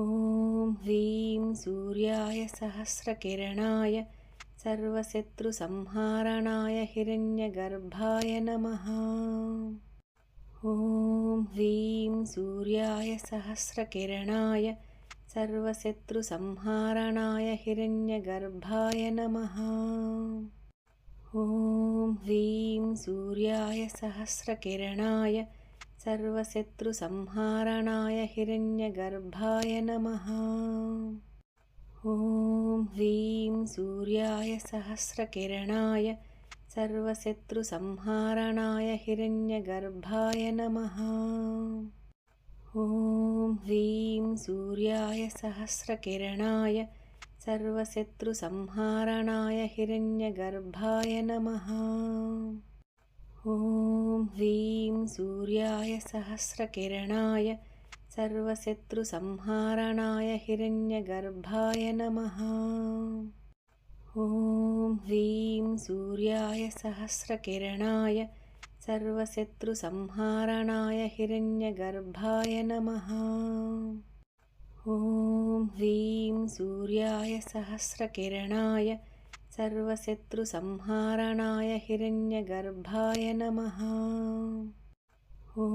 ఓం హ్రీం సూర్యాయ సహస్రకిరణాయ సర్వశత్రుసంహారణాయ హిరణ్యగర్భాయ నమ. ఓం హ్రీం సూర్యాయ సహస్రకిరణాయ సర్వశత్రుసంహారణాయ హిరణ్యగర్భాయ నమ. ఓం హ్రీం సూర్యాయ సహస్రకిరణాయ सर्वशत्रुसंहारणाय हिरण्यगर्भाय नमः ॐ ह्रीं सूर्याय सहस्रकिरणाय सर्वशत्रुसंहारणाय हिरण्यगर्भाय नमः ॐ ह्रीं सूर्याय सहस्रकिरणाय सर्वशत्रुसंहारणाय हिरण्यगर्भाय नमः ॐ హ్రీం సూర్యాయ సహస్రకిరణాయ సర్వశత్రు సంహారణాయ హిరణ్యగర్భాయ నమ ఓం హ్రీం సూర్యాయ సహస్రకిరణాయ సర్వశత్రు సంహారణాయ హిరణ్యగర్భాయ నమ ఓం హ్రీం సూర్యాయ సహస్రకిరణాయ सर्वशत्रुसंहारणाय हिरण्यगर्भाय नमः ॐ